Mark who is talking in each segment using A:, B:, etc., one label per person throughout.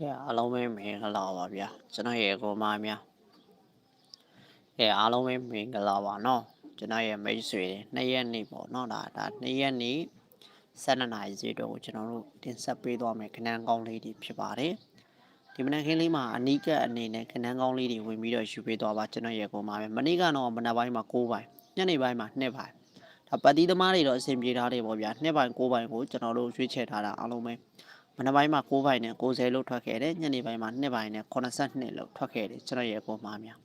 A: ကဲအားလုံးပဲမင်္ဂလာပါဗျာကျွန်တော်ရဲ့ကိုမများကဲအားလုံးပဲမင်္ဂလာပါနော်ကျွန်တော်ရဲ့မိတ်ဆွေတွေနှစ်ရက်နေ့ပေါ့နော်ဒါဒါနှစ်ရက်နေ့12နာရီစီတော့ကိုကျွန်တော်တို့တင်ဆက်ပေးသွားမယ်ခဏန်းကောင်းလေးတွေဖြစ်ပါတယ်ဒီမနက်ခင်းလေးမှာအနီးကပ်အနေနဲ့ခဏန်းကောင်းလေးတွေဝင်ပြီးတော့ယူပေးသွားပါကျွန်တော်ရဲ့ကိုမများမနေ့ကတော့မနက်ပိုင်းမှာ9ပိုင်းညနေပိုင်းမှာ2ပိုင်းဒါပတ်တီးသမားတွေတော့အဆင်ပြေထားတယ်ပေါ့ဗျာ2ပိုင်း9ပိုင်းကိုကျွန်တော်တို့ရွေးချယ်ထားတာအားလုံးပဲ မနက်ပိုင်းမှာ9ဘိုင်နဲ့90လို့ထွက်ခဲ့တယ်ညနေပိုင်းမှာ2ဘိုင်နဲ့82လို့ထွက်ခဲ့တယ်ကျွန်တော်ရဲ့ကိုမားများ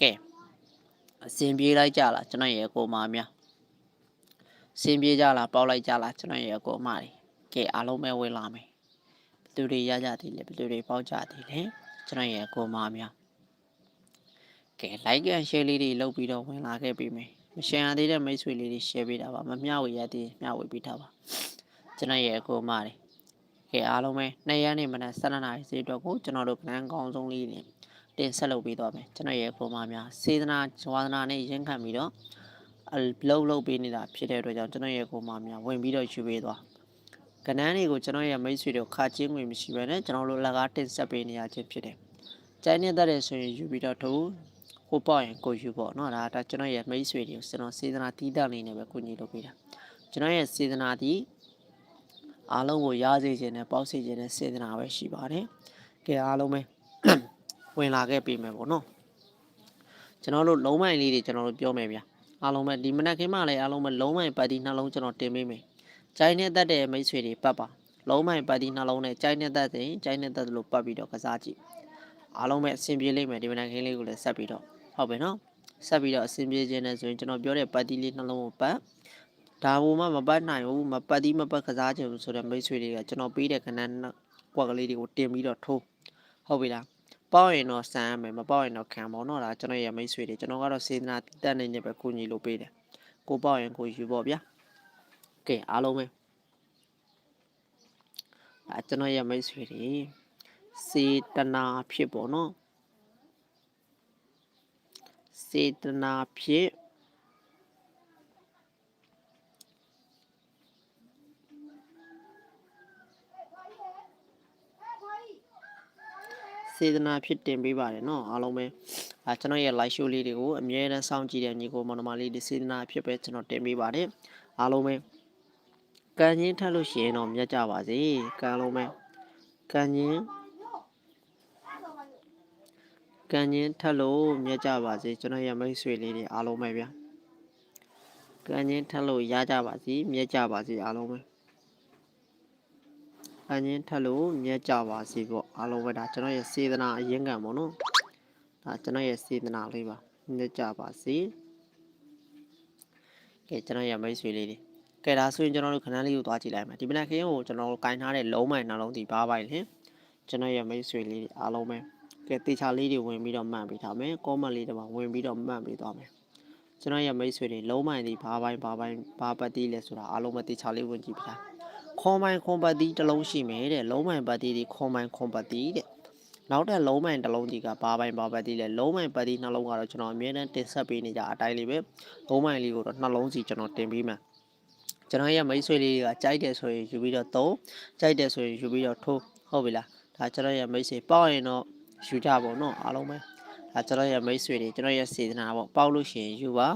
A: ကဲအစင်ပြေးလိုက်ကြလားကျွန်တော်ရဲ့ကိုမားများစင်ပြေးကြလားပေါက်လိုက်ကြလားကျွန်တော်ရဲ့ကိုမားတွေကဲအားလုံးပဲဝင်လာမယ်ဘယ်သူတွေရကြသေးလဲဘယ်သူတွေပေါက်ကြသေးလဲကျွန်တော်ရဲ့ကိုမားများကဲ like and share လေးတွေလုပ်ပြီးတော့ဝင်လာခဲ့ပြီမယ်မရှင်းရသေးတဲ့မိတ်ဆွေလေးတွေ share ပေးတာပါမမျှဝေရသေးမျှဝေပေးထားပါကျွန်တော်ရဲ့ကိုမားတွေ ကဲအားလုံးပဲနှစ်ရက်နေမနက်7:00နာရီစီအတွက်ကိုကျွန်တော်တို့ကနန်းကောင်းဆုံးလေးနေတင်ဆက်လုပ်ပေးသွားမယ်ကျွန်တော်ရဲ့ပုံမှန်များစေတနာဝါသနာနဲ့ရင်းခံပြီးတော့အလုပ်လုပ်ပေးနေတာဖြစ်တဲ့အတွက်ကြောင့်ကျွန်တော်ရဲ့ပုံမှန်များဝင်ပြီးတော့ယူပေးသွားကနန်းတွေကိုကျွန်တော်ရဲ့မိတ်ဆွေတို့ခါချင်းငွေမရှိဘဲနဲ့ကျွန်တော်တို့လက်ကားတင်ဆက်ပေးနေရခြင်းဖြစ်တယ်ကျိုင်းနေတတ်တယ်ဆိုရင်ယူပြီးတော့ထိုးဟိုပေါ့ရင်ကိုယူပေါ့နော်ဒါဒါကျွန်တော်ရဲ့မိတ်ဆွေတွေကိုကျွန်တော်စေတနာတီးတတ်နေနေပဲကိုကြီးလုပ်ပေးတာကျွန်တော်ရဲ့စေတနာတီး အားလုံးကိုရစေခြင်းနဲ့ပေါက်စေခြင်းနဲ့စေတနာပဲရှိပါတယ်။ကဲအားလုံးပဲဝင်လာခဲ့ပြီမယ်ပေါ့နော်။ကျွန်တော်တို့လုံးမိုင်လေးတွေကျွန်တော်တို့ပြောမယ်ဗျာ။အားလုံးပဲဒီမနက်ခင်းမှလည်းအားလုံးပဲလုံးမိုင်ပတ်တီနှလုံးကျွန်တော်တင်ပေးမယ်။ကြိုင်းနဲ့တက်တဲ့မိတ်ဆွေတွေပတ်ပါ။လုံးမိုင်ပတ်တီနှလုံးနဲ့ကြိုင်းနဲ့တက်တဲ့ကြိုင်းနဲ့တက်လို့ပတ်ပြီးတော့ကစားကြည့်။အားလုံးပဲအဆင်ပြေလိမ့်မယ်ဒီမနက်ခင်းလေးကိုလည်းဆက်ပြီးတော့ဟုတ်ပြီနော်။ဆက်ပြီးတော့အဆင်ပြေခြင်းနဲ့ဆိုရင်ကျွန်တော်ပြောတဲ့ပတ်တီလေးနှလုံးကိုပတ် ဒါဘုံမှမပတ်နိုင်ဘူးမပတ်သီးမပတ်ကစားချင်ဘူးဆိုတော့မိတ်ဆွေတွေကကျွန်တော်ပေးတဲ့ခဏကွက်ကလေးတွေကိုတင်ပြီးတော့ထိုးဟုတ်ပြီလားပေါ့ရင်တော့ဆန်ရမယ်မပေါ့ရင်တော့ခံပေါ့နော်ဒါကျွန်တော်ရဲ့မိတ်ဆွေတွေကျွန်တော်ကတော့စေတနာတက်နေနေပဲကိုကြီးလို့ပေးတယ်ကိုပေါ့ရင်ကိုယူပေါ့ဗျာကဲအားလုံးပဲဒါကျွန်တော်ရဲ့မိတ်ဆွေတွေစေတနာဖြစ်ပေါ့နော်စေတနာဖြစ် စေတနာဖြစ်တင်ပေးပါတယ်နော်အားလုံးပဲအဲကျွန်တော်ရဲ့ live show လေးတွေကိုအမြဲတမ်းစောင့်ကြည့်တဲ့ညီကိုမောင်နှမလေးဒီစေတနာဖြစ်ပဲကျွန်တော်တင်ပေးပါတယ်အားလုံးပဲကံချင်းထပ်လို့ရှိရင်တော့မြတ်ကြပါစေကံလုံးပဲကံချင်းကံချင်းထပ်လို့မြတ်ကြပါစေကျွန်တော်ရဲ့မိတ်ဆွေလေးတွေအားလုံးပဲဗျာကံချင်းထပ်လို့ရကြပါစေမြတ်ကြပါစေအားလုံးပဲ အငင်းထက်လို့မြတ်ကြပါစေပေါ့အားလုံးပဲဒါကျွန်တော်ရဲ့စေတနာအရင်ကံပေါ့နော်ဒါကျွန်တော်ရဲ့စေတနာလေးပါမြတ်ကြပါစေကဲကျွန်တော်ရဲ့မိတ်ဆွေလေးတွေကဲဒါဆိုရင်ကျွန်တော်တို့ခဏလေးကိုသွားကြည့်လိုက်မယ်ဒီမနက်ခင်းကိုကျွန်တော်တို့ကင်ထားတဲ့လုံးမိုင်နှလုံးဒီဘားပိုင်လေကျွန်တော်ရဲ့မိတ်ဆွေလေးတွေအားလုံးပဲကဲတေချာလေးတွေဝင်ပြီးတော့မှန်ပေးထားမယ်ကောမန့်လေးတွေမှာဝင်ပြီးတော့မှန်ပေးသွားမယ်ကျွန်တော်ရဲ့မိတ်ဆွေတွေလုံးမိုင်ဒီဘားပိုင်ဘားပိုင်ဘားပတ်တီးလဲဆိုတာအားလုံးပဲတေချာလေးဝင်ကြည့်ပြထား ခွန်မိုင်ခွန်ပတ်တီးတစ်လုံးရှိမယ်တဲ့လုံးမိုင်ပတ်တီးဒီခွန်မိုင်ခွန်ပတ်တီးတဲ့နောက်တဲ့လုံးမိုင်တစ်လုံးဒီကဘာပိုင်ဘာပတ်တီးလဲလုံးမိုင်ပတ်တီးနှလုံးကတော့ကျွန်တော်အမြဲတမ်းတင်ဆက်ပေးနေကြအတိုင်းလေးပဲလုံးမိုင်လေးကိုတော့နှလုံးစီကျွန်တော်တင်ပေးမှာကျွန်တော်ရဲ့မိတ်ဆွေလေးတွေကကြိုက်တယ်ဆိုရင်ယူပြီးတော့သုံးကြိုက်တယ်ဆိုရင်ယူပြီးတော့ထိုးဟုတ်ပြီလားဒါကျွန်တော်ရဲ့မိတ်ဆွေပေါက်ရင်တော့ယူကြပါတော့အားလုံးပဲဒါကျွန်တော်ရဲ့မိတ်ဆွေတွေကျွန်တော်ရဲ့စေတနာပေါ့ပေါက်လို့ရှိရင်ယူပါ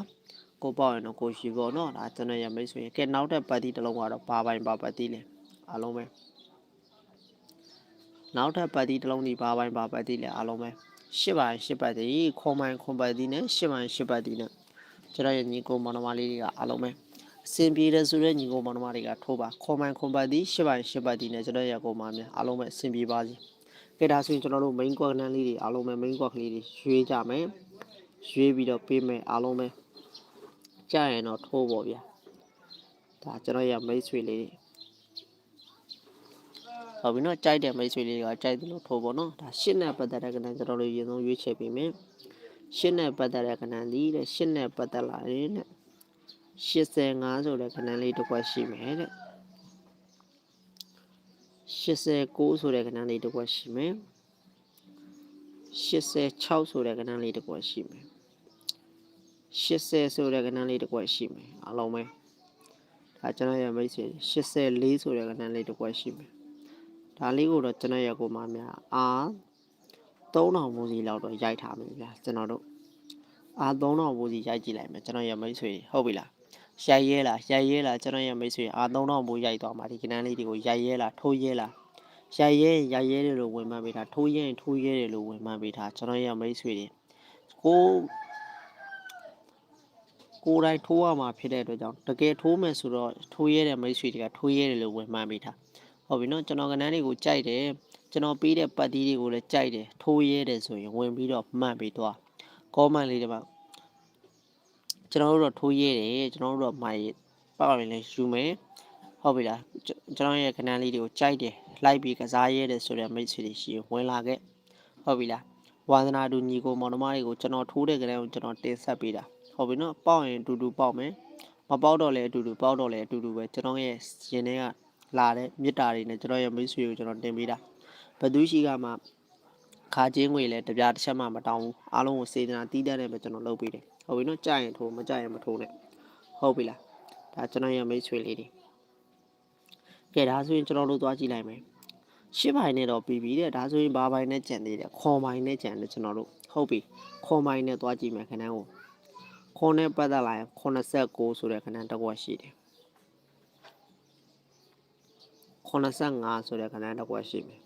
A: ကိုပေါ့ရင်တော့ကိုရှိပေါ့နော်ဒါကျွန်တော်ရမိတ်ဆိုရင်ကဲနောက်တဲ့ပတ်တီတစ်လုံးကတော့ဘာပိုင်ဘာပတ်တီလဲအားလုံးပဲနောက်ထပ်ပတ်တီတစ်လုံးဒီဘာပိုင်ဘာပတ်တီလဲအားလုံးပဲရှစ်ပိုင်ရှစ်ပတ်တီခွန်ပိုင်ခွန်ပတ်တီနဲ့ရှစ်ပိုင်ရှစ်ပတ်တီနဲ့ကျွန်တော်ရဲ့ညီကိုမောင်နှမလေးတွေကအားလုံးပဲအစင်ပြေတဲ့ဆိုတဲ့ညီကိုမောင်နှမတွေကထိုးပါခွန်ပိုင်ခွန်ပတ်တီရှစ်ပိုင်ရှစ်ပတ်တီနဲ့ကျွန်တော်ရဲ့ကိုမောင်များအားလုံးပဲအစင်ပြေပါစေကဲဒါဆိုရင်ကျွန်တော်တို့ main quad နန်းလေးတွေအားလုံးပဲ main quad ကလေးတွေရွေးကြမယ်ရွေးပြီးတော့ပေးမယ်အားလုံးပဲ ကြရင်တော့ထိုးပေါ့ဗျာဒါကျွန်တော်ရမိတ်ဆွေလေးဟုတ်ပြီနော်ကြိုက်တဲ့မိတ်ဆွေလေးကကြိုက်တယ်လို့ထိုးပေါ့နော်ဒါရှစ်နဲ့ပတ်သက်တဲ့ကဏ္ဍကျွန်တော်တို့ရင်ဆုံးရွေးချယ်ပေးမယ်ရှစ်နဲ့ပတ်သက်တဲ့ကဏ္ဍဒီတဲ့ရှစ်နဲ့ပတ်သက်လာရင်တဲ့85ဆိုတဲ့ကဏ္ဍလေးတစ်ခွက်ရှိမယ်တဲ့89ဆိုတဲ့ကဏ္ဍလေးတစ်ခွက်ရှိမယ်86ဆိုတဲ့ကဏ္ဍလေးတစ်ခွက်ရှိမယ် 80ဆိုတဲ့ကဏ္ဍလေးတစ်ခွက်ရှိမယ်အားလုံးပဲဒါကျွန်တော်ရဲ့မိတ်ဆွေ84ဆိုတဲ့ကဏ္ဍလေးတစ်ခွက်ရှိမယ်ဒါလေးကိုတော့ကျွန်တော်ရဲ့ကိုမများအာ3000ဘူးစီလောက်တော့ရိုက်ထားမယ်ဗျာကျွန်တော်တို့အာ3000ဘူးစီရိုက်ကြည့်လိုက်မယ်ကျွန်တော်ရဲ့မိတ်ဆွေတွေဟုတ်ပြီလားရိုက်ရဲလားရိုက်ရဲလားကျွန်တော်ရဲ့မိတ်ဆွေအာ3000ဘူးရိုက်သွားမှာဒီကနန်းလေးတွေကိုရိုက်ရဲလားထိုးရဲလားရိုက်ရဲရင်ရိုက်ရဲတယ်လို့ဝင်မှန်းပေးတာထိုးရဲရင်ထိုးရဲတယ်လို့ဝင်မှန်းပေးတာကျွန်တော်ရဲ့မိတ်ဆွေတွေကို ကိုယ်တိုင်ထိုးရမှာဖြစ်တဲ့အတွက်ကြောင့်တကယ်ထိုးမယ်ဆိုတော့ထိုးရဲတဲ့မိတ်ဆွေတွေကထိုးရဲတယ်လို့ဝင်မှန်းပေးတာဟုတ်ပြီနော်ကျွန်တော်ကနန်းလေးကိုကြိုက်တယ်ကျွန်တော်ပေးတဲ့ပတ်တီးတွေကိုလည်းကြိုက်တယ်ထိုးရဲတယ်ဆိုရင်ဝင်ပြီးတော့မှန်ပြီးတော့ကောမန့်လေးတွေမှာကျွန်တော်တို့တော့ထိုးရဲတယ်ကျွန်တော်တို့တော့မိုင်ပေါ့ရင်လည်းယူမယ်ဟုတ်ပြီလားကျွန်တော်ရဲ့ကနန်းလေးတွေကိုကြိုက်တယ်လိုက်ပြီးကစားရဲတယ်ဆိုတဲ့မိတ်ဆွေတွေရှိရင်ဝင်လာခဲ့ဟုတ်ပြီလားဝါသနာတူညီကိုမောင်နှမတွေကိုကျွန်တော်ထိုးတဲ့ကလေးကိုကျွန်တော်တင်ဆက်ပေးတာ ဟုတ်ပြီနော်ပေါက်ရင်အတူတူပေါက်မယ်မပေါက်တော့လည်းအတူတူပေါက်တော့လည်းအတူတူပဲကျွန်တော်ရဲ့ရင်ထဲကလာတဲ့မြစ်တာတွေနဲ့ကျွန်တော်ရဲ့မိတ်ဆွေကိုကျွန်တော်တင်ပေးတာဘသူရှိကမှခါချင်းငွေလည်းတပြားတစ်ချက်မှမတောင်းဘူးအားလုံးကိုစေတနာတီးတတ်တယ်ပဲကျွန်တော်လုပ်ပေးတယ်ဟုတ်ပြီနော်ကြရင်ထိုးမကြရင်မထိုးနဲ့ဟုတ်ပြီလားဒါကျွန်တော်ရဲ့မိတ်ဆွေလေးတွေကဲဒါဆိုရင်ကျွန်တော်တို့သွားကြည့်လိုက်မယ်ရှစ်ပိုင်းနဲ့တော့ပြီးပြီတဲ့ဒါဆိုရင်ဘာပိုင်းနဲ့ကြံသေးတယ်ခေါ်ပိုင်းနဲ့ကြံတယ်ကျွန်တော်တို့ဟုတ်ပြီခေါ်ပိုင်းနဲ့သွားကြည့်မယ်ခဏကို ခေါ်နဲ့ပတ်သက်လာရင်89ဆိုတဲ့ခဏတစ်ခွက်ရှိတယ်85ဆိုတဲ့ခဏတစ်ခွက်ရှိမယ်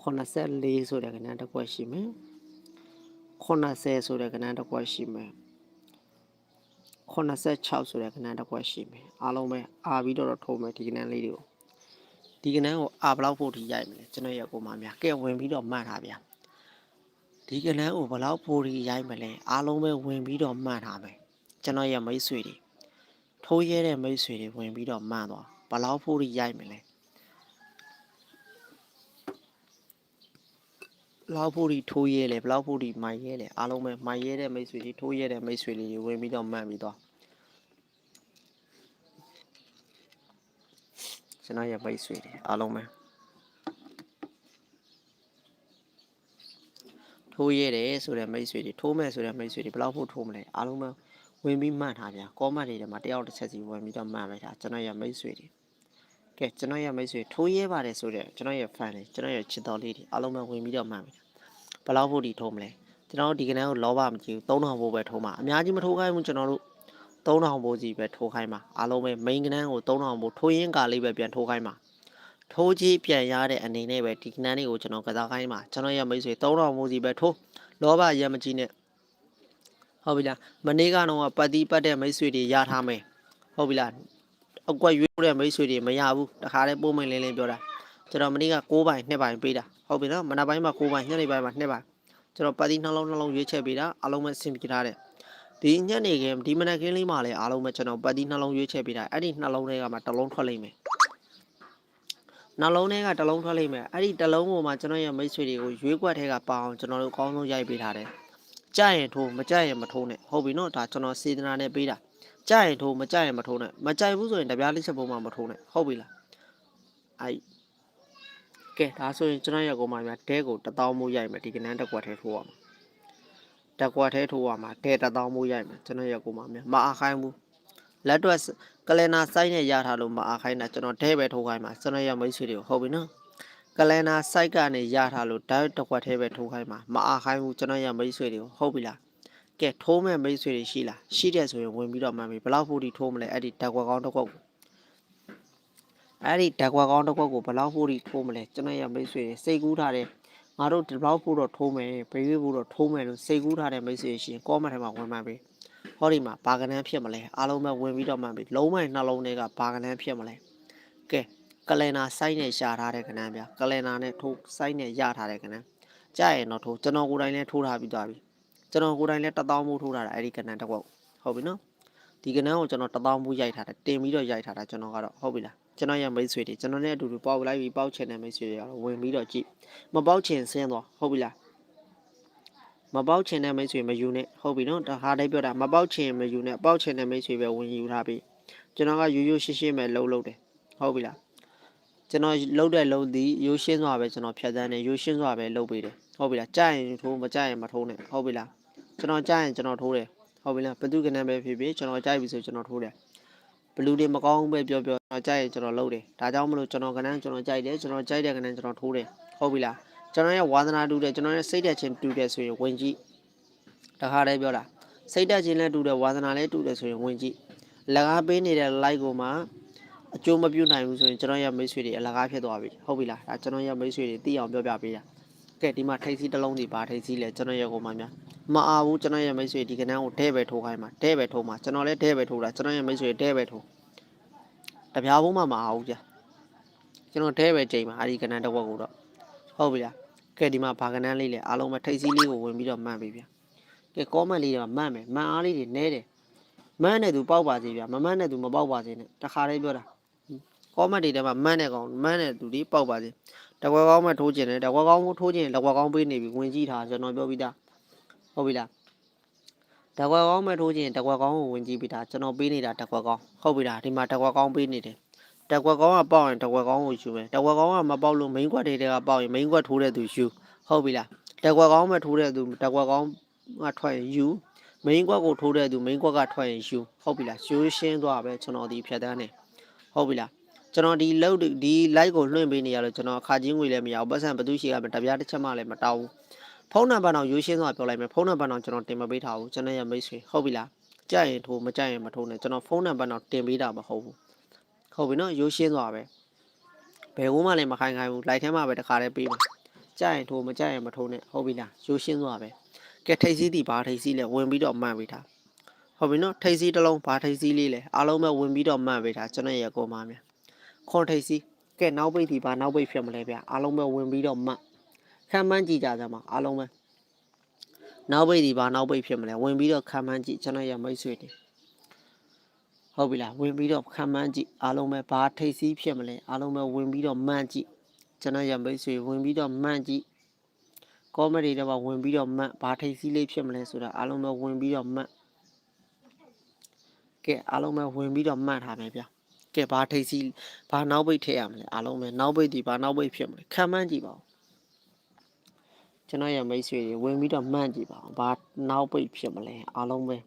A: 84ဆိုတဲ့ခဏတစ်ခွက်ရှိမယ်80ဆိုတဲ့ခဏတစ်ခွက်ရှိမယ်86ဆိုတဲ့ခဏတစ်ခွက်ရှိမယ်အားလုံးပဲအာပြီးတော့ထိုးမယ်ဒီကဏ္ဍလေးတွေကိုဒီကဏ္ဍကိုအာဘလောက်ဖို့ထိရိုက်မလဲကျွန်တော်ရဲ့ကိုမများကဲဝင်ပြီးတော့မှတ်ထားဗျာ ဒီကဏ္ဍကိုဘလောက်ဖို့ထိရိုက်မလဲအားလုံးပဲဝင်ပြီးတော့မှတ်ထားမယ်ကျွန်တော်ရဲ့မိတ်ဆွေတွေထိုးရဲတဲ့မိတ်ဆွေတွေဝင်ပြီးတော့မှတ်သွားဘလောက်ဖို့ထိရိုက်မလဲဘလောက်ဖို့ဒီထိုးရဲလဲဘလောက်ဖို့ဒီမိုင်ရဲလဲအားလုံးပဲမိုင်ရဲတဲ့မိတ်ဆွေတွေထိုးရဲတဲ့မိတ်ဆွေတွေဝင်ပြီးတော့မှတ်ပြီးတော့ကျွန်တော်ရဲ့မိတ်ဆွေတွေအားလုံးပဲ ထိုးရဲတယ်ဆိုတဲ့မိတ်ဆွေတွေထိုးမဲ့ဆိုတဲ့မိတ်ဆွေတွေဘလောက်ဖို့ထိုးမလဲအားလုံးပဲဝင်ပြီးမှတ်ထားဗျာကောမန့်တွေထဲမှာတယောက်တစ်ချက်စီဝင်ပြီးတော့မှတ်မယ်ဒါကျွန်တော်ရဲ့မိတ်ဆွေတွေကဲကျွန်တော်ရဲ့မိတ်ဆွေထိုးရဲပါတယ်ဆိုတဲ့ကျွန်တော်ရဲ့ fan တွေကျွန်တော်ရဲ့ချစ်တော်လေးတွေအားလုံးပဲဝင်ပြီးတော့မှတ်မယ်ဘယ်လောက်ဖို့ဒီထိုးမလဲကျွန်တော်တို့ဒီကနေ့ကိုလောဘမကြည့်ဘူး3000ဘိုးပဲထိုးမှာအများကြီးမထိုးခိုင်းဘူးကျွန်တော်တို့3000ဘိုးကြီးပဲထိုးခိုင်းမှာအားလုံးပဲ main ကနန်းကို3000ဘိုးထိုးရင်းကာလေးပဲပြန်ထိုးခိုင်းမှာ ထိုးကြီးပြန်ရတဲ့အနေနဲ့ပဲဒီကနန်းလေးကိုကျွန်တော်ကစားခိုင်းမှာကျွန်တော်ရဲ့မိတ်ဆွေ3000ဘိုးကြီးပဲထိုးလောဘရမကြီးနဲ့ဟုတ်ပြီလားမနေ့ကတော့ပတ်တီးပတ်တဲ့မိတ်ဆွေတွေရထားမယ်ဟုတ်ပြီလားအကွက်ရွေးတဲ့မိတ်ဆွေတွေမရဘူးတခါတည်းပို့မိန်လင်းလင်းပြောတာကျွန်တော်မနေ့က6ပိုင်း2ပိုင်းပေးတာဟုတ်ပြီနော်မနက်ပိုင်းမှာ9ပိုင်းညနေပိုင်းမှာ2ပိုင်းကျွန်တော်ပတ်တီးနှလုံးနှလုံးရွေးချက်ပေးတာအားလုံးပဲဆင်ပြေထားတယ်ဒီညနေခင်းဒီမနက်ခင်းလေးမှာလည်းအားလုံးပဲကျွန်တော်ပတ်တီးနှလုံးရွေးချက်ပေးတာအဲ့ဒီနှလုံးတွေကမှတစ်လုံးထွက်လိမ့်မယ် နှလုံးထဲကတစ်လုံးထွက်လိမ့်မယ်အဲ့ဒီတစ်လုံးပေါ်မှာကျွန်တော်ရဲ့မိတ်ဆွေတွေကိုရွေးကွက်ထဲကပါအောင်ကျွန်တော်တို့အကောင်းဆုံးရိုက်ပေးထားတယ်ကြရင်ထိုးမကြရင်မထိုးနဲ့ဟုတ်ပြီနော်ဒါကျွန်တော်စေတနာနဲ့ပေးတာကြရင်ထိုးမကြရင်မထိုးနဲ့မကြိုက်ဘူးဆိုရင်တပြားလေးချက်ပုံမှမထိုးနဲ့ဟုတ်ပြီလားအဲ့ကဲဒါဆိုရင်ကျွန်တော်ရဲ့ကောင်မများဒဲကိုတပေါင်းမိုးရိုက်မယ်ဒီကနန်းတစ်ကွက်ထဲထိုးရမှာတစ်ကွက်ထဲထိုးရမှာဒဲတပေါင်းမိုးရိုက်မယ်ကျွန်တော်ရဲ့ကောင်မများမအားခိုင်းဘူး လက်တွက်ကလနာစိုက်နဲ့ရထားလို့မအားခိုင်းတာကျွန်တော်ဒဲပဲထိုးခိုင်းမှာကျွန်တော်ရဲ့မိတ်ဆွေတွေကိုဟုတ်ပြီနော်ကလနာစိုက်ကနေရထားလို့ဓာတ်တစ်ခွက်သေးပဲထိုးခိုင်းမှာမအားခိုင်းဘူးကျွန်တော်ရမိတ်ဆွေတွေကိုဟုတ်ပြီလားကဲထိုးမဲ့မိတ်ဆွေတွေရှိလားရှိတယ်ဆိုရင်ဝင်ပြီးတော့မှန်ပြီဘလောက်ဖို့ဒီထိုးမလဲအဲ့ဒီဓာတ်ခွက်ကောင်းတစ်ခွက်ကိုအဲ့ဒီဓာတ်ခွက်ကောင်းတစ်ခွက်ကိုဘလောက်ဖို့ဒီထိုးမလဲကျွန်တော်ရမိတ်ဆွေတွေစိတ်ကူးထားတယ်ငါတို့ဒီဘလောက်ဖို့တော့ထိုးမယ်ဘေးဘေးဖို့တော့ထိုးမယ်လို့စိတ်ကူးထားတဲ့မိတ်ဆွေရှင်ကောမန့်ထဲမှာဝင်မှန်ပြီ ဟောဒီမှာဘာကနန်းဖြစ်မလဲအားလုံးပဲဝင်ပြီးတော့မှန်ပြီလုံးမိုင်နှလုံးတွေကဘာကနန်းဖြစ်မလဲကဲကလန်နာစိုက်နဲ့ရှာထားတဲ့ကဏ္ဍဗျာကလန်နာနဲ့ထိုးစိုက်နဲ့ရထားတဲ့ကဏ္ဍကြရင်တော့ထိုးကျွန်တော်ကိုယ်တိုင်လည်းထိုးထားပြီးသွားပြီကျွန်တော်ကိုယ်တိုင်လည်းတပေါင်းမိုးထိုးထားတာအဲ့ဒီကဏ္ဍတစ်ခုဟုတ်ပြီနော်ဒီကဏ္ဍကိုကျွန်တော်တပေါင်းမိုးရိုက်ထားတာတင်ပြီးတော့ရိုက်ထားတာကျွန်တော်ကတော့ဟုတ်ပြီလားကျွန်တော်ရဲ့မိတ်ဆွေတွေကျွန်တော်နဲ့အတူတူပေါက်လိုက်ပြီးပေါက်ချင်တဲ့မိတ်ဆွေတွေကတော့ဝင်ပြီးတော့ကြည့်မပေါက်ချင်ဆင်းသွားဟုတ်ပြီလား မပေါက်ချင်တဲ့မိတ်ဆွေမယူနဲ့ဟုတ်ပြီနော်ဒါဟာတိုင်းပြောတာမပေါက်ချင်မယူနဲ့ပေါက်ချင်တဲ့မိတ်ဆွေပဲဝင်ယူထားပြီးကျွန်တော်ကယူယူရှင်းရှင်းပဲလှုပ်လှုပ်တယ်ဟုတ်ပြီလားကျွန်တော်လှုပ်တဲ့လှုပ်သည်ရိုးရှင်းစွာပဲကျွန်တော်ဖြတ်သန်းတယ်ရိုးရှင်းစွာပဲလှုပ်ပေးတယ်ဟုတ်ပြီလားကြရင်ထိုးမကြရင်မထိုးနဲ့ဟုတ်ပြီလားကျွန်တော်ကြရင်ကျွန်တော်ထိုးတယ်ဟုတ်ပြီလားဘသူကနန်းပဲဖြစ်ဖြစ်ကျွန်တော်ကြိုက်ပြီဆိုကျွန်တော်ထိုးတယ်
B: ဘလူတွေမကောင်းဘူးပဲပြောပြောကျွန်တော်ကြိုက်ရင်ကျွန်တော်လုပ်တယ်ဒါကြောင့်မလို့ကျွန်တော်ကနန်းကျွန်တော်ကြိုက်တယ်ကျွန်တော်ကြိုက်တဲ့ကနန်းကျွန်တော်ထိုးတယ်ဟုတ်ပြီလား ကျွန်တော်ရဲ့ဝါသနာတူတယ်ကျွန်တော်ရဲ့စိတ်တက်ချင်းတူတယ်ဆိုရင်ဝင်ကြည့်တခါတည်းပြောတာစိတ်တက်ချင်းလည်းတူတယ်ဝါသနာလည်းတူတယ်ဆိုရင်ဝင်ကြည့်လကားပေးနေတဲ့ like ကိုမှအကျိုးမပြုနိုင်ဘူးဆိုရင်ကျွန်တော်ရဲ့မိတ်ဆွေတွေအလကားဖြစ်သွားပြီဟုတ်ပြီလားဒါကျွန်တော်ရဲ့မိတ်ဆွေတွေသိအောင်ပြောပြပေးတာကဲဒီမှာထိတ်စီတစ်လုံးစီပါထိတ်စီလဲကျွန်တော်ရဲ့ကိုမှများမအားဘူးကျွန်တော်ရဲ့မိတ်ဆွေဒီကနန်းကိုဒဲပဲထိုးခိုင်းမှာဒဲပဲထိုးမှာကျွန်တော်လည်းဒဲပဲထိုးတာကျွန်တော်ရဲ့မိတ်ဆွေဒဲပဲထိုးတပြားဘုံမှမအားဘူးကြာကျွန်တော်တဲပဲချိန်ပါအာဒီကနန်းတစ်ဝက်ကိုတော့ဟုတ်ပြီလား ကဲဒီမှာဘာကနန်းလေးလဲအားလုံးပဲထိတ်စီးလေးကိုဝင်ပြီးတော့မှန်ပြီဗျာကဲကောမန့်လေးတွေမှန်မယ်မှန်အားလေးတွေနဲတယ်မှန်တဲ့သူပေါက်ပါစေဗျာမမှန်တဲ့သူမပေါက်ပါစေနဲ့တခါလေးပြောတာကောမန့်တွေထဲမှာမှန်တဲ့ကောင်မှန်တဲ့သူတွေပေါက်ပါစေတကွက်ကောင်းမှထိုးကျင်တယ်တကွက်ကောင်းထိုးကျင်လက်ကွက်ကောင်းပေးနေပြီဝင်ကြည့်ထားကျွန်တော်ပြောပြီးသားဟုတ်ပြီလားတကွက်ကောင်းမှထိုးကျင်တကွက်ကောင်းကိုဝင်ကြည့်ပြီးသားကျွန်တော်ပေးနေတာတကွက်ကောင်းဟုတ်ပြီလားဒီမှာတကွက်ကောင်းပေးနေတယ် တက်ကွက်ကောင်းကပေါက်ရင်တက်ကွက်ကောင်းကိုယူမယ်တက်ကွက်ကောင်းကမပေါက်လို့ main ကွက်တွေကပေါက်ရင် main ကွက်ထိုးတဲ့သူယူဟုတ်ပြီလားတက်ကွက်ကောင်းမဲ့ထိုးတဲ့သူတက်ကွက်ကောင်းကထွက်ရင်ယူ main ကွက်ကိုထိုးတဲ့သူ main ကွက်ကထွက်ရင်ယူဟုတ်ပြီလားယူရှင်းသွားပဲကျွန်တော်ဒီဖြတ်တန်းနေဟုတ်ပြီလားကျွန်တော်ဒီလောက်ဒီ live ကိုလွှင့်ပေးနေရလို့ကျွန်တော်အခါချင်းငွေလည်းမရဘူးပတ်စံဘသူရှိရမယ်တပြားတစ်ချက်မှလည်းမတောင်းဘူးဖုန်းနံပါတ်တော့ယူရှင်းသွားပြောလိုက်မယ်ဖုန်းနံပါတ်တော့ကျွန်တော်တင်မပေးထားဘူးကျွန်တော်ရဲ့မိတ်ဆွေဟုတ်ပြီလားကြက်ရင်ထိုးမကြက်ရင်မထိုးနဲ့ကျွန်တော်ဖုန်းနံပါတ်တော့တင်ပေးတာမဟုတ်ဘူး ဟုတ်ပြီနော်ရိုးရှင်းသွားပဲဘယ်ဘူးမှလည်းမခိုင်းခိုင်းဘူးလိုက်ထဲမှာပဲတခါတည်းပေးမှာကြရင်ထိုးမကြရင်မထိုးနဲ့ဟုတ်ပြီလားရိုးရှင်းသွားပဲကဲထိတ်စီးတီဘာထိတ်စီးလဲဝင်ပြီးတော့မှန်ပေးတာဟုတ်ပြီနော်ထိတ်စီးတစ်လုံးဘာထိတ်စီးလေးလဲအားလုံးပဲဝင်ပြီးတော့မှန်ပေးတာကျွန်တော်ရဲ့ကိုမများခွန်ထိတ်စီးကဲနောက်ပိတ်တီဘာနောက်ပိတ်ဖြစ်မလဲဗျအားလုံးပဲဝင်ပြီးတော့မှန်ခံမှန်းကြည့်ကြစမ်းပါအားလုံးပဲနောက်ပိတ်တီဘာနောက်ပိတ်ဖြစ်မလဲဝင်ပြီးတော့ခံမှန်းကြည့်ကျွန်တော်ရဲ့မိတ်ဆွေတွေ ဟုတ်ပြီလားဝင်ပြီးတော့ခံမှန်းကြည့်အားလုံးပဲဘာထိတ်စီးဖြစ်မလဲအားလုံးပဲဝင်ပြီးတော့မှန်းကြည့်ကျွန်တော်ရမိတ်ဆွေဝင်ပြီးတော့မှန်းကြည့်ကောမဒီတော့ဝင်ပြီးတော့မှန်းဘာထိတ်စီးလေးဖြစ်မလဲဆိုတာအားလုံးပဲဝင်ပြီးတော့မှန်းကဲအားလုံးပဲဝင်ပြီးတော့မှန်းထားမယ်ဗျာကဲဘာထိတ်စီးဘာနောက်ပိတ်ထည့်ရမလဲအားလုံးပဲနောက်ပိတ်ဒီဘာနောက်ပိတ်ဖြစ်မလဲခံမှန်းကြည့်ပါဦးကျွန်တော်ရမိတ်ဆွေတွေဝင်ပြီးတော့မှန်းကြည့်ပါဦးဘာနောက်ပိတ်ဖြစ်မလဲအားလုံးပဲ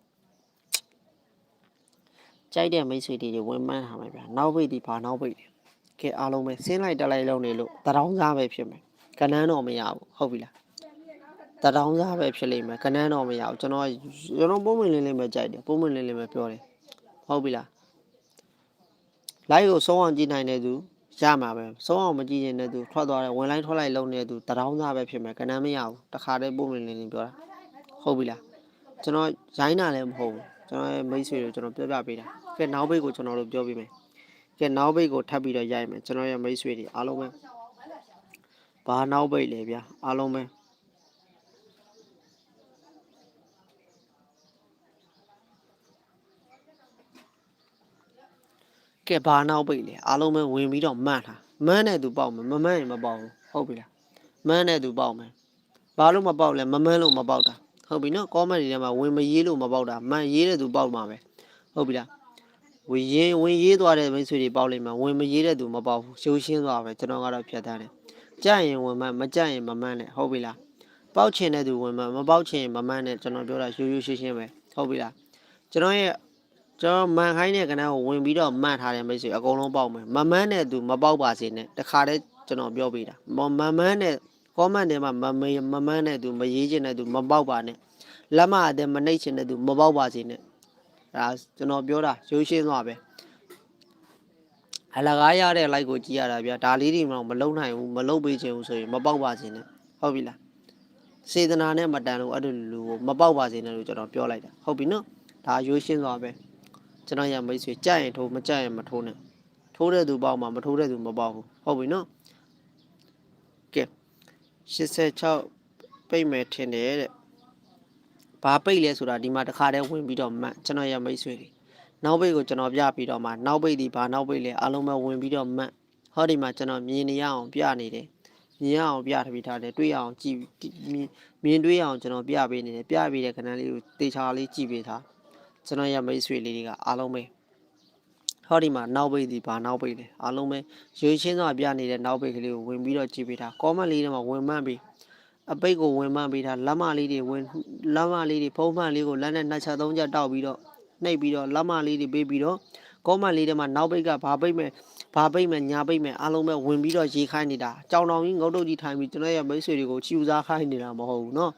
B: ကြိုက်တဲ့မိတ်ဆွေတွေဝင်မှန်းထားမယ်ဗျာနောက်ပိတ်ဒီဘာနောက်ပိတ်လဲကဲအားလုံးပဲဆင်းလိုက်တက်လိုက်လုံးနေလို့တရောင်းစားပဲဖြစ်မယ်ကနန်းတော့မရဘူးဟုတ်ပြီလားတရောင်းစားပဲဖြစ်လိမ့်မယ်ကနန်းတော့မရဘူးကျွန်တော်ကျွန်တော်ပုံမလင်းလေးပဲကြိုက်တယ်ပုံမလင်းလေးပဲပြောတယ်ဟုတ်ပြီလားလိုက်ကိုဆုံးအောင်ကြည့်နိုင်တဲ့သူရမှာပဲဆုံးအောင်မကြည့်ရင်တဲ့သူထွက်သွားတယ်ဝင်လိုက်ထွက်လိုက်လုံးနေတဲ့သူတရောင်းစားပဲဖြစ်မယ်ကနန်းမရဘူးတခါတည်းပုံမလင်းလေးပြောတာဟုတ်ပြီလားကျွန်တော်ရိုင်းတာလည်းမဟုတ်ဘူးကျွန်တော်ရဲ့မိတ်ဆွေတို့ကျွန်တော်ပြောပြပေးတာ ကဲနောက်ဘိတ်ကိုကျွန်တော်တို့ပြောပြမယ်ကဲနောက်ဘိတ်ကိုထပ်ပြီးတော့ရိုက်မယ်ကျွန်တော်ရဲ့မိတ်ဆွေတွေအားလုံးပဲဘာနောက်ဘိတ်လဲဗျာအားလုံးပဲကဲဘာနောက်ဘိတ်လဲအားလုံးပဲဝင်ပြီးတော့မှန်းတာမှန်းတဲ့သူပေါက်မယ်မမှန်းရင်မပေါက်ဘူးဟုတ်ပြီလားမှန်းတဲ့သူပေါက်မယ်ဘာလို့မပေါက်လဲမမှန်းလို့မပေါက်တာဟုတ်ပြီနော်ကောမန့်တွေထဲမှာဝင်မရေးလို့မပေါက်တာမှန်ရေးတဲ့သူပေါက်မှာပဲဟုတ်ပြီလား ဝင်ရင်ဝင်ရေးသွားတဲ့မိတ်ဆွေတွေပေါက်လိမ့်မယ်ဝင်မရေးတဲ့သူမပေါက်ဘူးရိုးရှင်းသွားပဲကျွန်တော်ကတော့ဖြတ်တန်းတယ်ကြရင်ဝင်မှမကြရင်မမှန်းနဲ့ဟုတ်ပြီလားပေါက်ချင်တဲ့သူဝင်မှမပေါက်ချင်ရင်မမှန်းနဲ့ကျွန်တော်ပြောတာရိုးရိုးရှင်းရှင်းပဲဟုတ်ပြီလားကျွန်တော်ရဲ့ကျွန်တော်မန်ခိုင်းတဲ့ကနန်းကိုဝင်ပြီးတော့မှန်ထားတဲ့မိတ်ဆွေအကုန်လုံးပေါက်မယ်မမှန်းတဲ့သူမပေါက်ပါစေနဲ့တခါတည်းကျွန်တော်ပြောပေးတာမမမှန်းတဲ့ comment ထဲမှာမမေးမမှန်းတဲ့သူမရေးချင်တဲ့သူမပေါက်ပါနဲ့လက်မအတဲ့မနှိပ်ချင်တဲ့သူမပေါက်ပါစေနဲ့ ဒါကျွန်တော်ပြောတာရိုးရှင်းသွားပဲအလကားရတဲ့ like ကိုကြည့်ရတာဗျာဒါလေးတွေမှမလုံနိုင်ဘူးမလုံပေးချင်ဘူးဆိုရင်မပေါက်ပါစေနဲ့ဟုတ်ပြီလားစေတနာနဲ့မတန်လို့အဲ့လိုလူကိုမပေါက်ပါစေနဲ့လို့ကျွန်တော်ပြောလိုက်တာဟုတ်ပြီနော်ဒါရိုးရှင်းသွားပဲကျွန်တော်ရမိတ်ဆွေကြက်ရင်ထိုးမကြက်ရင်မထိုးနဲ့ထိုးတဲ့သူပေါက်မှာမထိုးတဲ့သူမပေါက်ဘူးဟုတ်ပြီနော်ကဲ86ပိတ်မယ်ထင်တယ်တဲ့ ဘာပိတ်လဲဆိုတာဒီမှာတစ်ခါတည်းဝင်ပြီးတော့မှတ်ကျွန်တော်ရမိတ်ဆွေတွေနောက်ပိတ်ကိုကျွန်တော်ပြပြီးတော့မှနောက်ပိတ်ဒီဘာနောက်ပိတ်လဲအားလုံးပဲဝင်ပြီးတော့မှတ်ဟောဒီမှာကျွန်တော်မြင်နေရအောင်ပြနေတယ်မြင်ရအောင်ပြထပြီးထားတယ်တွေ့ရအောင်ကြည့်မြင်မြင်တွေ့ရအောင်ကျွန်တော်ပြပေးနေတယ်ပြပေးတဲ့ခဏလေးကိုတေချာလေးကြည့်ပေးထားကျွန်တော်ရမိတ်ဆွေလေးတွေကအားလုံးပဲဟောဒီမှာနောက်ပိတ်ဒီဘာနောက်ပိတ်လဲအားလုံးပဲရွေးချင်းစွာပြနေတဲ့နောက်ပိတ်ကလေးကိုဝင်ပြီးတော့ကြည့်ပေးထား comment လေးထဲမှာဝင်မှတ်ပြီး အပိတ်ကိုဝင်မှန်းပေးထားလက်မလေးတွေဝင်လက်မလေးတွေဖုံးမှန်လေးကိုလက်နဲ့နှစ်ချက်သုံးချက်တောက်ပြီးတော့နှိပ်ပြီးတော့လက်မလေးတွေပေးပြီးတော့ကောမန့်လေးထဲမှာနောက်ပိတ်ကဘာပိတ်မဲ့ဘာပိတ်မဲ့ညာပိတ်မဲ့အားလုံးပဲဝင်ပြီးတော့ရေခိုင်းနေတာကြောင်တောင်ကြီးငုတ်တုတ်ကြီးထိုင်ပြီးကျွန်တော်ရဲ့မိတ်ဆွေတွေကိုချီူစားခိုင်းနေတာမဟုတ်ဘူးနော်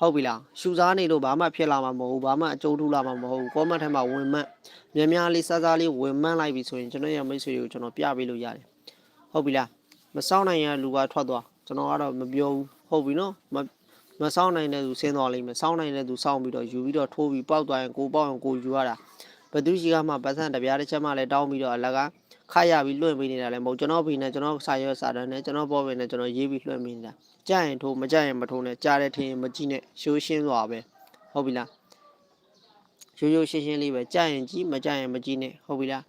B: ဟုတ်ပြီလားရှူစားနေလို့ဘာမှဖြစ်လာမှာမဟုတ်ဘူးဘာမှအကျိုးထူလာမှာမဟုတ်ဘူးကောမန့်ထဲမှာဝင်မှတ်များများလေးစားစားလေးဝင်မှန်းလိုက်ပြီဆိုရင်ကျွန်တော်ရဲ့မိတ်ဆွေတွေကိုကျွန်တော်ပြပေးလို့ရတယ်ဟုတ်ပြီလားမစောင့်နိုင်ရလူကထွက်သွားကျွန်တော်ကတော့မပြောဘူး ဟုတ်ပြီနော်မမစောင့်နိုင်တဲ့သူဆင်းသွားလိမ့်မယ်စောင့်နိုင်တဲ့သူစောင့်ပြီးတော့ယူပြီးတော့ထိုးပြီးပေါက်သွားရင်ကိုပေါက်ရင်ကိုယူရတာဘသူရှိကမှပတ်စံတပြားတစ်ချက်မှလည်းတောင်းပြီးတော့အလကခါရပြီးလွှင့်ပေးနေတာလည်းမဟုတ်ကျွန်တော်ဘီနဲ့ကျွန်တော်စာရွက်စာတမ်းနဲ့ကျွန်တော်ပေါ်ပင်နဲ့ကျွန်တော်ရေးပြီးလွှင့်ပေးနေတာကြရင်ထိုးမကြရင်မထိုးနဲ့ကြားတဲ့ထင်ရင်မကြည့်နဲ့ရှိုးရှင်းသွားပဲဟုတ်ပြီလားရိုးရိုးရှင်းရှင်းလေးပဲကြရင်ကြည့်မကြရင်မကြည့်နဲ့ဟုတ်ပြီလား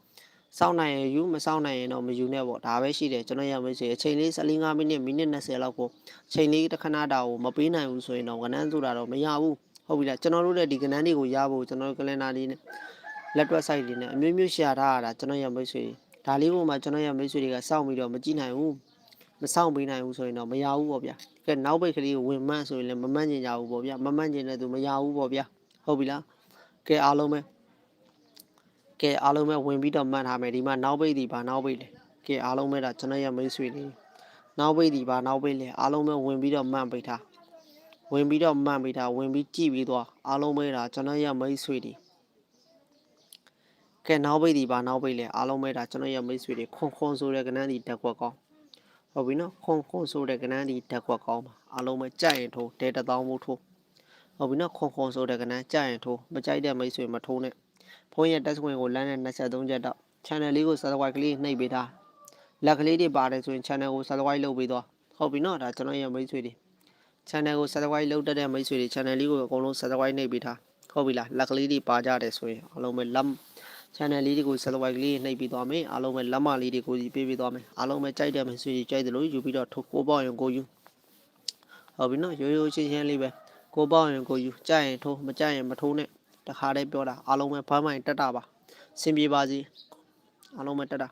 B: စောင့်နိုင်ရင်ယူမစောင့်နိုင်ရင်တော့မယူနဲ့ပေါ့ဒါပဲရှိတယ်ကျွန်တော်ရမိတ်ဆွေအချိန်လေး15မိနစ်မိနစ်20လောက်ကိုအချိန်လေးတစ်ခဏတာကိုမပေးနိုင်ဘူးဆိုရင်တော့ကနန်းဆိုတာတော့မရဘူးဟုတ်ပြီလားကျွန်တော်တို့လည်းဒီကနန်းတွေကိုရဖို့ကျွန်တော်တို့ကလင်နာလေးနဲ့လက်တွက် site တွေနဲ့အမျိုးမျိုးရှာထားရတာကျွန်တော်ရမိတ်ဆွေဒါလေးပေါ်မှာကျွန်တော်ရမိတ်ဆွေတွေကစောင့်ပြီးတော့မကြည့်နိုင်ဘူးမစောင့်ပေးနိုင်ဘူးဆိုရင်တော့မရဘူးပေါ့ဗျာကဲနောက်ပိတ်ကလေးကိုဝင်မှန်းဆိုရင်လည်းမမှန်းကျင်ကြဘူးပေါ့ဗျာမမှန်းကျင်တဲ့သူမရဘူးပေါ့ဗျာဟုတ်ပြီလားကဲအားလုံးပဲ ကဲအားလုံးပဲဝင်ပြီးတော့မှတ်ထားမယ်ဒီမှာနောက်ပိတ်ဒီပါနောက်ပိတ်လေကဲအားလုံးပဲဒါကျွန်တော်ရဲ့မိတ်ဆွေတွေနောက်ပိတ်ဒီပါနောက်ပိတ်လေအားလုံးပဲဝင်ပြီးတော့မှတ်ပိတ်ထားဝင်ပြီးတော့မှတ်ပိတ်ထားဝင်ပြီးကြည့်ပြီးတော့အားလုံးပဲဒါကျွန်တော်ရဲ့မိတ်ဆွေတွေကဲနောက်ပိတ်ဒီပါနောက်ပိတ်လေအားလုံးပဲဒါကျွန်တော်ရဲ့မိတ်ဆွေတွေခွန်ခွန်ဆိုတဲ့ကနန်းဒီတက်ကွက်ကောင်းဟုတ်ပြီနော်ခွန်ခွန်ဆိုတဲ့ကနန်းဒီတက်ကွက်ကောင်းပါအားလုံးပဲကြိုက်ရင်ထိုးတဲတသောင်းမို့ထိုးဟုတ်ပြီနော်ခွန်ခွန်ဆိုတဲ့ကနန်းကြရင်ထိုးမကြိုက်တဲ့မိတ်ဆွေမထိုးနဲ့ ဖုန်းရဲ့တက်စခွင်ကိုလမ်းနဲ့23ချက်တော့ channel လေးကို subscribe ကလေးနှိပ်ပေးထားလက်ကလေးတွေပါတယ်ဆိုရင် channel ကို subscribe လုပ်ပေးသွားဟုတ်ပြီနော်ဒါကျွန်တော်ရဲ့မိတ်ဆွေတွေ channel ကို subscribe လုပ်တတ်တဲ့မိတ်ဆွေတွေ channel လေးကိုအကုန်လုံး subscribe နှိပ်ပေးထားဟုတ်ပြီလားလက်ကလေးတွေပါကြတယ်ဆိုရင်အားလုံးပဲလက် channel လေးတွေကို subscribe ကလေးနှိပ်ပေးသွားမယ်အားလုံးပဲလက်မလေးတွေကိုကြီးပေးပေးသွားမယ်အားလုံးပဲကြိုက်တဲ့မိတ်ဆွေတွေကြိုက်တယ်လို့ယူပြီးတော့ထိုးကိုပေါ့ရင်ကိုယူဟုတ်ပြီနော်ရိုးရိုးရှင်းရှင်းလေးပဲကိုပေါ့ရင်ကိုယူကြိုက်ရင်ထိုးမကြိုက်ရင်မထိုးနဲ့ တခါတည်းပြောတာအားလုံးပဲဘမ်းမိုင်တက်တာပါစင်ပြေပါစေအားလုံးပဲတက်တာ